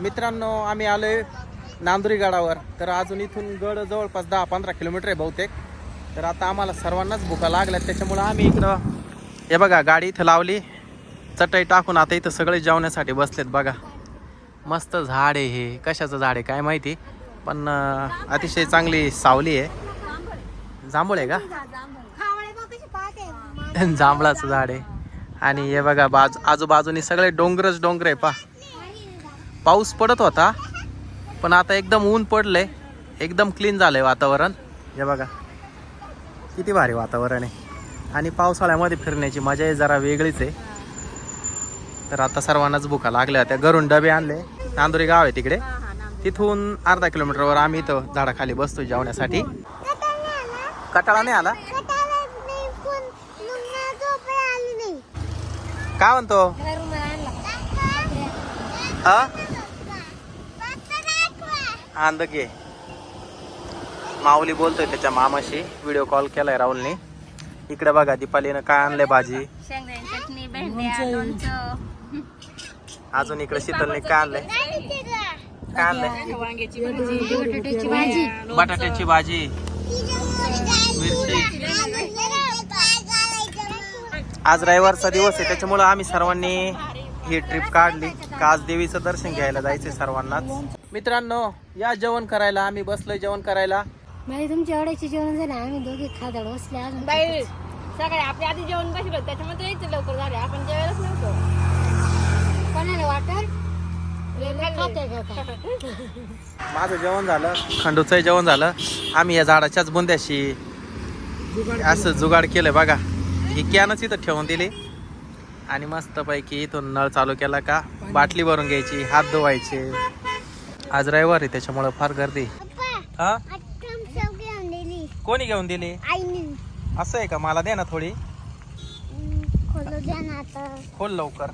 मित्रांनो आम्ही आलोय नांदुरी गडावर. तर अजून इथून गड जवळपास दहा पंधरा किलोमीटर आहे बहुतेक. तर आता आम्हाला सर्वांनाच भुका लागल्यात. त्याच्यामुळं आम्ही इकडं हे बघा गाडी इथं लावली. चटई टाकून आता इथं सगळे जेवण्यासाठी बसलेत बघा. मस्त झाड आहे हे. कशाचं झाड आहे काय माहिती? पण अतिशय चांगली सावली आहे. जांभूळ आहे का? जांभळाचं झाड आहे. आणि हे बघा बाजू आजूबाजूनी सगळे डोंगरच डोंगर आहे पा पाऊस पडत होता पण आता एकदम ऊन पडलंय एकदम क्लीन झालंय वातावरण. हे बघा किती भारी वातावरण आहे. आणि पावसाळ्यामध्ये फिरण्याची मजा आहे जरा वेगळीच आहे. तर आता सर्वांनाच भुका लागल्या होत्या. घरून डबे आणले. नांदुरी गाव आहे तिकडे. तिथून अर्धा किलोमीटरवर आम्ही इथं झाडाखाली बसतो जेवण्यासाठी कटाळा नाही आला? काय म्हणतो? हा आंद घे. माऊली बोलतोय त्याच्या मामाशी. व्हिडिओ कॉल केलाय राहुलने. इकडे बघा दीपालीनं काय आणलंय भाजी? अजून इकडे शीतलने काय आणलंय? काय आणलंय? वांग्याची भाजी. बटाट्याची भाजी. बटाट्याची भाजी. मिरची. आज रविवारचा दिवस आहे त्याच्यामुळं आम्ही सर्वांनी ही ट्रिप काढली. का आज देवीचं दर्शन घ्यायला जायचंय सर्वांनाच. मित्रांनो या जेवण करायला आम्ही बसलोय जेवण करायला. बाई तुमची एवढ्याची जेवण झालं आम्ही दोघे खादड बसले बाई सकाळी आपल्या आधी जेवण बसलो त्याच्यामध्ये यायचं लवकर झाले. आपण जेवायलाच नव्हतो. कोणाला वाटत? माझं जेवण झालं खंडूचं जेवण झालं. आम्ही या झाडाच्याच बुंद्याशी असं जुगाड केलं बघा. ही कॅनच इथं ठेवून दिली. आणि मस्तपैकी इथून नळ चालू केला का? बाटली भरून घ्यायची हात धुवायचे. आज रविवार आहे त्याच्यामुळं फार गर्दी. हा? कोणी घेऊन दिली? असं आहे का? मला दे ना थोडी. खोल लवकर.